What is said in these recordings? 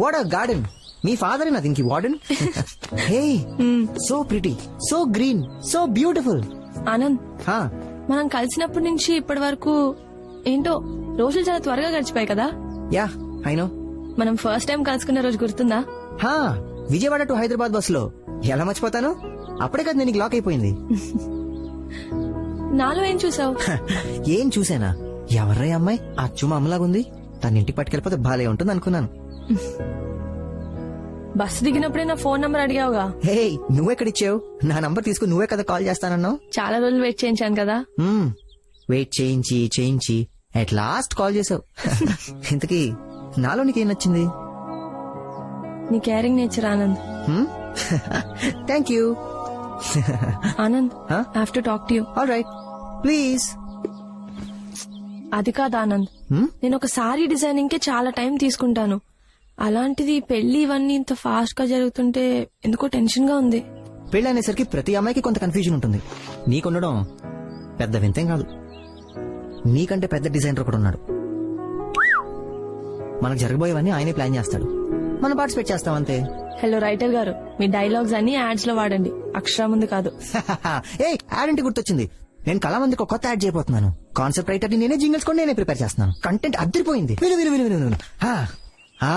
What a garden మీ father నా దీనికి warden hey so pretty so green so beautiful Anand మనం కలిసినప్పటి నుంచి ఇప్పటి వరకు ఏంటో రోజులు చాలా త్వరగా గడిచిపోయాయి కదా? యా ఐ నో మనం ఫస్ట్ టైం కలుసుకున్న రోజు గుర్తుందా? హా విజయవాడ టు హైదరాబాద్ బస్లో. ఎలా మర్చిపోతాను? అప్పుడే కదా నేను లాక్ అయిపోయింది. నాలో ఏం చూసావు? ఏం చూసానా? ఎవర్రా అమ్మాయి? అచ్చు మా అమ్మలాగుంది. తన ఇంటికి పట్టుకెళ్ళిపోతే బాలే ఉంటుంది అనుకున్నాను. బస్సు దిగినప్పుడే నా ఫోన్ నంబర్ అడిగావుగా. హే నువ్వెక్కడిచ్చావు? నా నంబర్ తీసుకుని నువ్వే కదా కాల్ చేస్తానన్నావు? చాలా రోజులు వెయిట్ చేయించాను కదా. మ్మ్. వెయిట్ చేయించి చేయించి అట్ లాస్ట్ కాల్ చేసావు. ఇంతకీ నాలో నీకేం నచ్చింది? నీ caring nature Anand. Thank you Anand Huh? Have to talk to you all right please అది కాదు ఆనంద్. నేను ఒక సారీ డిజైనింగ్కి చాలా టైం తీసుకుంటాను. అలాంటిది పెళ్ళి ఇవన్నీ ఇంత ఫాస్ట్గా జరుగుతుంటే ఎందుకో టెన్షన్గా ఉంది. పెళ్ళి అనేసరికి ప్రతి అమ్మాయికి కొంత కన్ఫ్యూజన్ ఉంటుంది. నీకుండడం పెద్ద వింతేం కాదు. నీకంటే పెద్ద డిజైనర్ ఒకడు ఉన్నాడు. మనకు జరగబోయేవన్నీ ఆయనే ప్లాన్ చేస్తాడు. మనం పార్టిసిపేట్ చేస్తాం అంతే. హలో రైటర్ గారు మీ డైలాగ్స్ అన్ని యాడ్స్లో వాడండి. అక్షరం ఉంది కాదు. ఏ యాడ్ అంటే గుర్తొచ్చింది. నేను కళామందికి ఒక కొత్త యాడ్ చేయబోతున్నాను. కాన్సెప్ట్ రైటర్ని నేనే జింగిల్స్ కూడా నేనే ప్రిపేర్ చేస్తున్నాను. కంటెంట్ అద్దరిపోయింది. విను విను విను విను విను ఆ. ఆ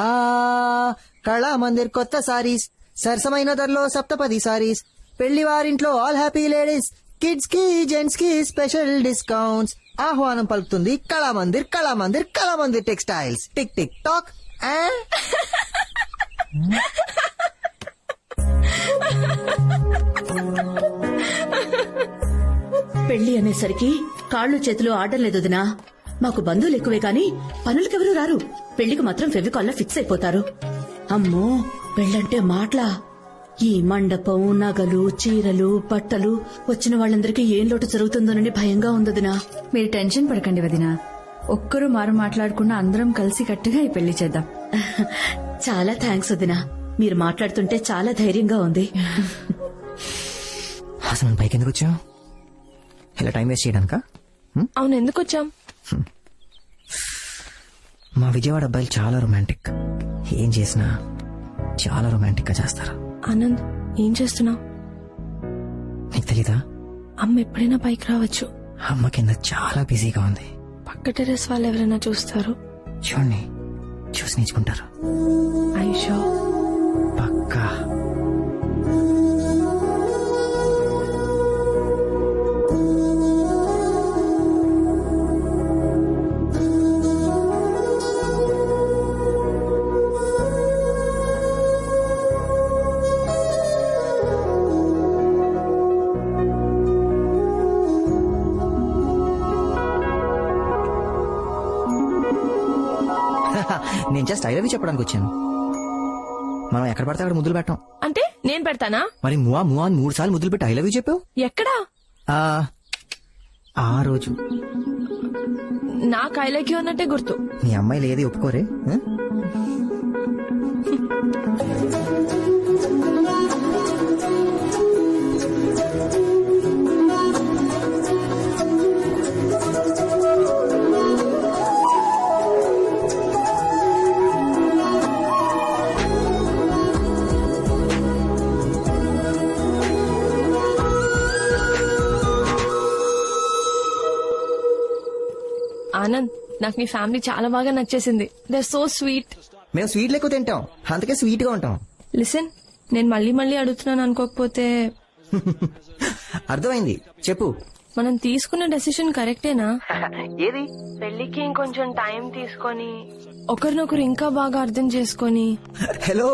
కళామందిర్ కొత్త సారీస్ సరసమైన ధరలో సప్తపది సారీస్ పెళ్ళి వారింట్లో ఆల్ హ్యాపీ లేడీస్ కిడ్స్కి జెంట్స్కి స్పెషల్ డిస్కౌంట్స్ ఆహ్వానం పలుకుతుంది Kalamandir Kalamandir Kalamandir textiles tick tick tock ఆ? పెళ్ళి అనేసరికి కాళ్ళు చేతులు ఆడడం లేదు వదినా. మాకు బంధువులు ఎక్కువే కాని పనులకెవరూ రారు. పెళ్ళికి మాత్రం ఫెవికాల్లో ఫిక్స్ అయిపోతారు. అమ్మో పెళ్ళంటే మాటలా. ఈ మండపం నగలు చీరలు బట్టలు వచ్చిన వాళ్ళందరికీ ఏం లోటు జరుగుతుందోనని భయంగా ఉందదినా మీరు టెన్షన్ పడకండి వదిన. ఒక్కరు మారు మాట్లాడకుండా అందరం కలిసి కట్టుగా ఈ పెళ్ళి చేద్దాం. చాలా థ్యాంక్స్ వదినా. మీరు మాట్లాడుతుంటే చాలా ధైర్యంగా ఉంది. అసలు పైకి ఎందుకు వచ్చాం ఇలా టైం వేస్ట్ చేయడానికా? అవును ఎందుకు వచ్చాం మా విజయవాడ అబ్బాయిలు చాలా రొమాంటిక్. ఏం చేసినా చాలా రొమాంటిక్గా చేస్తారు? ఆనంద్ ఏం చేస్తున్నావు? నీకు తెలీదా? అమ్మ ఎప్పుడైనా పైకి రావచ్చు. అమ్మ కింద చాలా బిజీగా ఉంది. పక్క టెరెస్ వాళ్ళు ఎవరైనా చూస్తారు? చూడండి చూసి నేర్చుకుంటారు. ఐషో. పక్కా. నేను జస్ట్ ఐ లవ్ యూ చెప్పడానికి వచ్చాను. మనం ఎక్కడ పడితే అక్కడ ముద్దులు పెట్టాం. అంటే నేను పెడతానా? మరి మువా మువా అని మూడు సార్లు ముద్దులు పెట్టి ఐ లవ్ యూ చెప్పావు? ఎక్కడా? ఆ, ఆ రోజు. నా కైలకి ఉన్నట్టే గుర్తు. మీ అమ్మాయిలు ఏది ఒప్పుకోరే ఆ? నాకు నీ ఫ్యామిలీ చాలా బాగా నచ్చేసింది. దే సో స్వీట్ మేము స్వీట్లు ఎక్కువ తింటాం. అందుకే స్వీట్గా ఉంటాం. లిసన్ నేను మళ్ళీ మళ్ళీ అడుగుతున్నాను అనుకోకపోతే అర్థమైంది. చెప్పు. మనం తీసుకున్న డెసిషన్ కరెక్టేనా ఏది? పెళ్ళికి ఇంకొంచెం టైం తీసుకొని. ఒకరినొకరు ఇంకా బాగా అర్థం చేసుకొని. హలో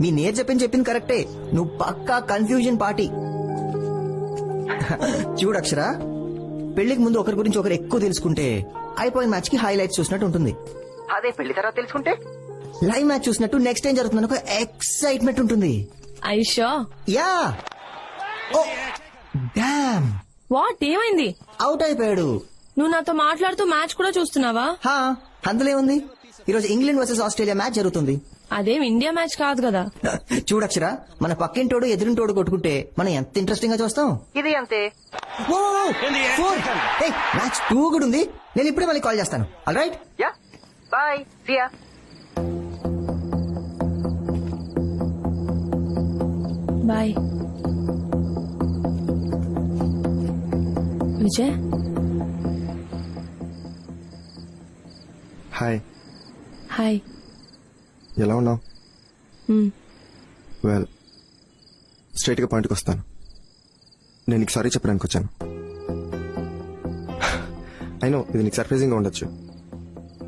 మీ నేర్ చెప్పింది చెప్పింది కరెక్టే నువ్వు పక్కా కన్ఫ్యూజన్ పార్టీ చూడు అక్షర. పెళ్ళికి ముందు ఒకరి గురించి ఒకరు ఎక్కువ తెలుసుకుంటే అయిపోయిన మ్యాచ్కి హైలైట్స్ చూసినట్టు ఉంటుంది. అదే పెళ్ళి తర్వాత తెలుసుకుంటే? లైవ్ మ్యాచ్ చూసినట్టు నెక్స్ట్ టైం జరుగుతుంది ఒక ఎక్సైట్మెంట్ ఉంటుంది. ఐషో యా ఓ డామ్ వాట్ ఏమైంది? అవుట్ అయిపోయాడు. నువ్వు నాతో మాట్లాడుతూ మ్యాచ్ కూడా చూస్తున్నావా? హా అందులో ఏముంది? ఈరోజు ఇంగ్లాండ్ వర్సెస్ ఆస్ట్రేలియా మ్యాచ్ జరుగుతుంది. అదేం ఇండియా మ్యాచ్ కాదు కదా. చూడక్షరా మన పక్కింటోడు ఎదురింటోడు కొట్టుకుంటే మనం ఎంత ఇంట్రెస్టింగ్గా చూస్తాం? ఇది అంతే. మ్యాచ్ టూ కూడా ఉంది. నేను ఇప్పుడే మళ్ళీ కాల్ చేస్తాను. All right yeah. Bye. See ya bye. Vijay? Hi hi ఎలా ఉన్నావు? వెల్ స్ట్రైట్గా పాయింట్కి వస్తాను. నేను నీకు సారీ చెప్పడానికి వచ్చాను. అయినో ఇది నీకు సర్ప్రైజింగ్గా ఉండొచ్చు.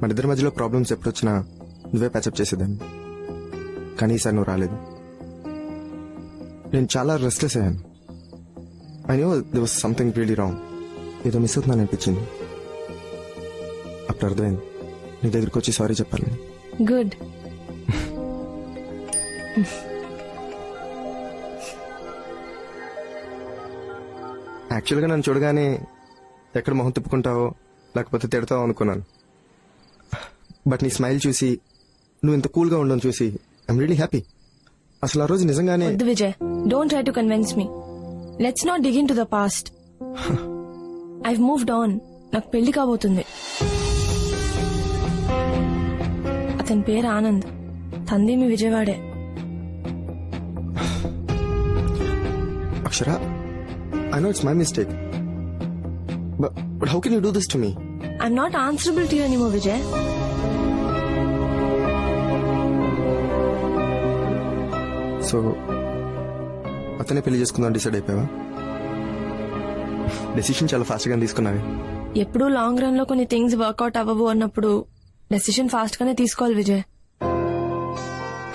మన ఇద్దరి మధ్యలో ప్రాబ్లమ్స్ ఎప్పుడు వచ్చినా నువ్వే ప్యాచప్ చేసేదాన్ని. కానీ ఈసారి నువ్వు రాలేదు. నేను చాలా రెస్ట్లెస్ అయ్యాను. I know the was something really wrong ఏదో మిస్ అవుతున్నాను అనిపించింది. అప్పుడు అర్థమైంది. నీ దగ్గరికి వచ్చి సారీ చెప్పాలని. గుడ్ యాక్చువల్గా నన్ను చూడగానే ఎక్కడ మొహం తిప్పుకుంటావో లేకపోతే తిడతావో అనుకున్నాను. బట్ నీ స్మైల్ చూసి నువ్వు ఇంత కూల్గా ఉండడం చూసి ఐమ్ రియలీ హ్యాపీ అసలు ఆ రోజు నిజంగానే వద్దు Vijay don't try to convince me let's not dig into the past I moved on నాకు పెళ్ళి కాబోతుంది. అతని పేరు ఆనంద్. తంది మీ విజయవాడే. Akshara I know it's my mistake but how can you do this to me I'm not answerable to you anymore Vijay so అతనే పెళ్ళి చేసుకుందాం డిసైడ్ అయిపోయావా? డెసిషన్ చాలా ఫాస్ట్గా తీసుకున్నావే. ఎప్పుడూ లాంగ్ రన్లో కొన్ని థింగ్స్ వర్కౌట్ అవ్వవు అన్నప్పుడు డెసిషన్ ఫాస్ట్ గానే తీసుకోవాలి విజయ్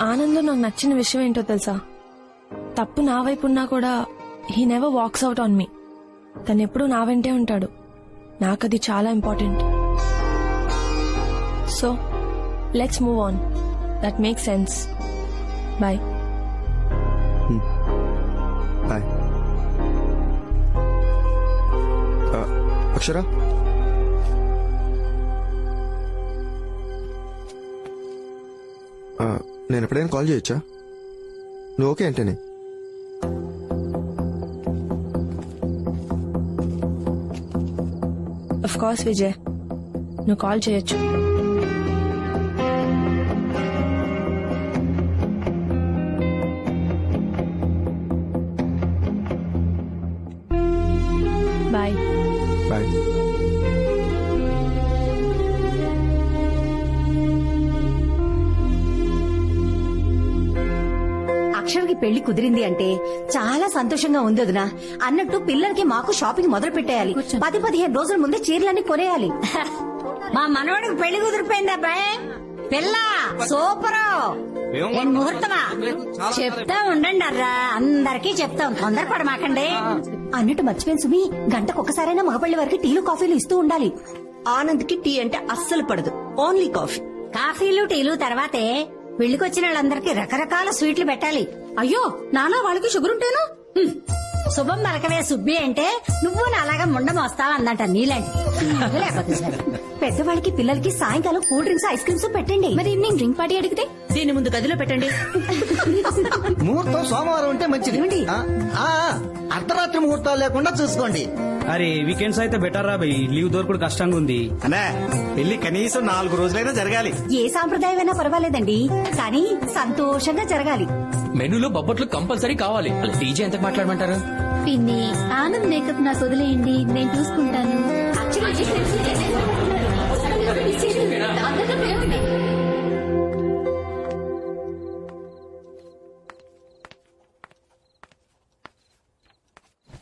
ఆనందం నాకు నచ్చిన విషయం ఏంటో తెలుసా? తప్పు నా వైపు ఉన్నా కూడా he never walks out on me తను ఎప్పుడూ నా వెంటే ఉంటాడు. నాకది చాలా important so let's move on that make sense bye bye Akshara నేను ఎప్పుడైనా కాల్ చేయొచ్చా? నువ్వు ఓకే అంటేనే. అఫ్ కోర్స్ విజయ్ నువ్వు కాల్ చేయొచ్చు పెళ్ళి కుదిరింది అంటే చాలా సంతోషంగా ఉంది వదినా అన్నట్టు పిల్లలకి మాకు షాపింగ్ మొదలు పెట్టేయాలి. పది పదిహేను రోజుల ముందే చీరలన్నీ కొనేయాలి. మా మనవడికి పెళ్ళి కుదిరిపోయింది అబ్బాయి? పిల్ల సూపర్. ముహూర్తమా? చెప్తా ఉండండి అర్రా. అందరికీ చెప్తాం. తొందరపడమాకండి అన్నట్టు మర్చిపోయిన సుమి. గంటకు ఒకసారైనా మగపల్లి వారికి టీలు కాఫీలు ఇస్తూ ఉండాలి. ఆనంద్కి టీ అంటే అస్సలు పడదు. Only coffee. కాఫీలు టీలు తర్వాతే పెళ్ళికొచ్చిన వాళ్ళందరికీ రకరకాల స్వీట్లు పెట్టాలి. అయ్యో నానా వాళ్ళకి షుగర్ ఉంటాను. శుభం పలకవే సుబ్బి అంటే నువ్వు నాలాగా ముండం వస్తావా అందంట నీలాంటి. లేకపోతే సరే. పెద్దవాళ్ళకి పిల్లలకి సాయంకాలం కూల్ డ్రింక్స్ ఐస్ క్రీమ్స్ పెట్టండి. మరి ఈవినింగ్ డ్రింక్ పార్టీ అడిగితే? దీని ముందు గదిలో పెట్టండి. ముహూర్తం సోమవారం ఉంటే మంచిది. ఆ, ఆ, అర్ధరాత్రి ముహూర్తాలు లేకుండా చూసుకోండి. అరే వీకెండ్స్ అయితే బెటర్ రా బై లీవ్ దొరకడు కష్టంగా ఉంది. అన్నా పెళ్ళి కనీసం నాలుగు రోజులైనా జరగాలి. ఏ సాంప్రదాయమైనా పర్వాలేదండి కానీ సంతోషంగా జరగాలి. మెనూలో బొబ్బట్లు కంపల్సరీ కావాలి. డీజే ఎంత మాట్లాడమంటారు? పిన్ని ఆనంద్ మేకప్ నాకు వదిలేయండి నేను చూసుకుంటాను.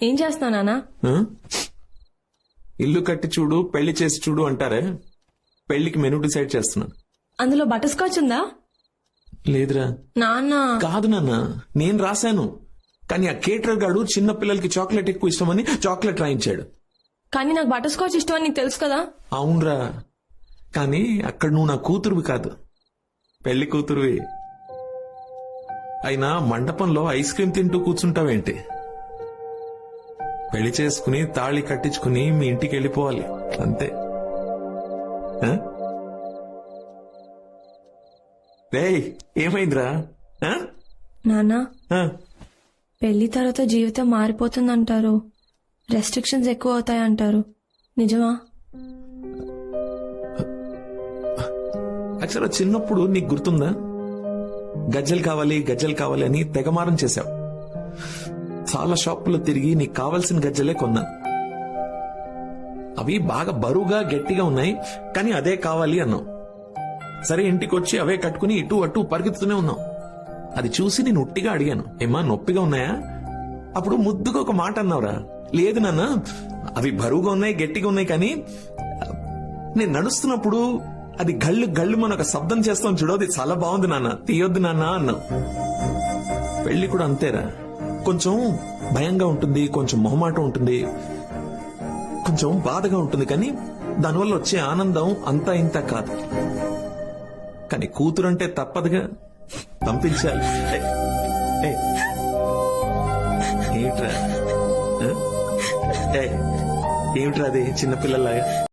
ఏం చేస్తున్నావు నానా? ఆ? ఇల్లు కట్టి చూడు పెళ్ళి చేసి చూడు అంటారే? పెళ్ళికి మెనూ డిసైడ్ చేస్తున్నాను. అందులో బటర్ స్కాచ్ ఉందా? లేదురా. నాన్న. కాదు నాన్న నేను రాశాను. కానీ ఆ కేటర్ గాడు చిన్న పిల్లలకి చాక్లెట్ ఎక్కువ ఇష్టమని చాక్లెట్ రాయించాడు. కానీ నాకు బటర్ స్కాచ్ ఇష్టం అని తెలుసు కదా? అవునరా. కానీ అక్కడ నువ్వు నా కూతురువి కాదు. పెళ్ళి కూతురువి. అయినా మండపంలో ఐస్ క్రీమ్ తింటూ కూర్చుంటావేంటి? పెళ్ళి చేసుకుని తాళి కట్టించుకుని మీ ఇంటికి వెళ్ళిపోవాలి. అంతే? రేయ్ ఏమైందిరా? ఆ? నాన్న. ఆ? పెళ్ళి తర్వాత జీవితం మారిపోతుందంటారు. రెస్ట్రిక్షన్స్ ఎక్కువ అవుతాయంటారు నిజమా? అక్షర చిన్నప్పుడు నీకు గుర్తుందా? గజ్జలు కావాలి గజ్జలు కావాలి అని తెగమారం చేశావు. చాలా షాపుల్లో తిరిగి నీకు కావలసిన గజ్జలే కొన్నాను అవి బాగా బరువుగా గట్టిగా ఉన్నాయి. కానీ అదే కావాలి అన్నావు. సరే ఇంటికి వచ్చి అవే కట్టుకుని ఇటు అటు పరిగెత్తుతూనే ఉన్నావు. అది చూసి నేను ఉట్టిగా అడిగాను. ఏమా నొప్పిగా ఉన్నాయా? అప్పుడు ముద్దుగా ఒక మాట అన్నావురా. లేదు నాన్న అవి బరువుగా ఉన్నాయి గట్టిగా ఉన్నాయి కానీ నేను నడుస్తున్నప్పుడు అది గళ్ళు గళ్ళు మన ఒక శబ్దం చేస్తాం చూడు అది చాలా బాగుంది నాన్న. తీయొద్దు నాన్న అన్నావు. పెళ్ళి కూడా అంతేరా. కొంచెం భయంగా ఉంటుంది కొంచెం మొహమాటం ఉంటుంది కొంచెం బాధగా ఉంటుంది కానీ దానివల్ల వచ్చే ఆనందం అంతా ఇంత కాదు. కానీ కూతురంటే తప్పదుగా పంపించాలి. ఏ, ఏ, ఏమిట్రా? ఏమిట్రా అది చిన్నపిల్లలాగా?